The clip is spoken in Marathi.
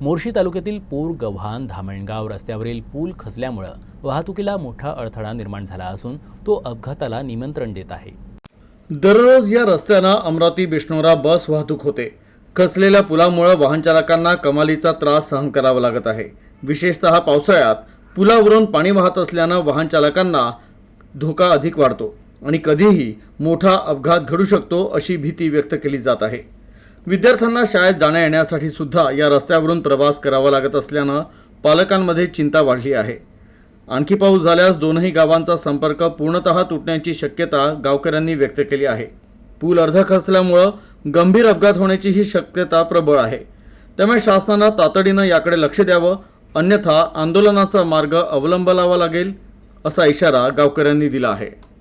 मोर्शी तालुक्यातील पूर गव्हाण धामणगाव रस्त्यावरील पूल खचल्यामुळं वाहतुकीला मोठा अडथळा निर्माण झाला असून तो अपघाताला निमंत्रण देत आहे. दररोज या रस्त्यानं अमरावती बिष्णोरा बस वाहतूक होते. खचलेल्या पुलामुळे वाहनचालकांना कमालीचा त्रास सहन करावा लागत आहे. विशेषतः पावसाळ्यात पुलावरून पाणी वाहत असल्यानं वाहनचालकांना धोका अधिक वाढतो आणि कधीही मोठा अपघात घडू शकतो अशी भीती व्यक्त केली जात आहे. विद्यार्थ्यांना शाळेत जाण्या येण्यासाठी सुद्धा या रस्त्यावरून प्रवास करावा लागत असल्यानं पालकांमध्ये चिंता वाढली आहे. आणखी पाऊस झाल्यास दोनही गावांचा संपर्क पूर्णतः तुटण्याची शक्यता गावकऱ्यांनी व्यक्त केली आहे. पूल अर्ध खचल्यामुळं गंभीर अपघात होण्याची ही शक्यता प्रबळ आहे. त्यामुळे शासनानं तातडीनं याकडे लक्ष द्यावं अन्यथा आंदोलनाचा मार्ग अवलंबलावा लागेल असा इशारा गावकऱ्यांनी दिला आहे.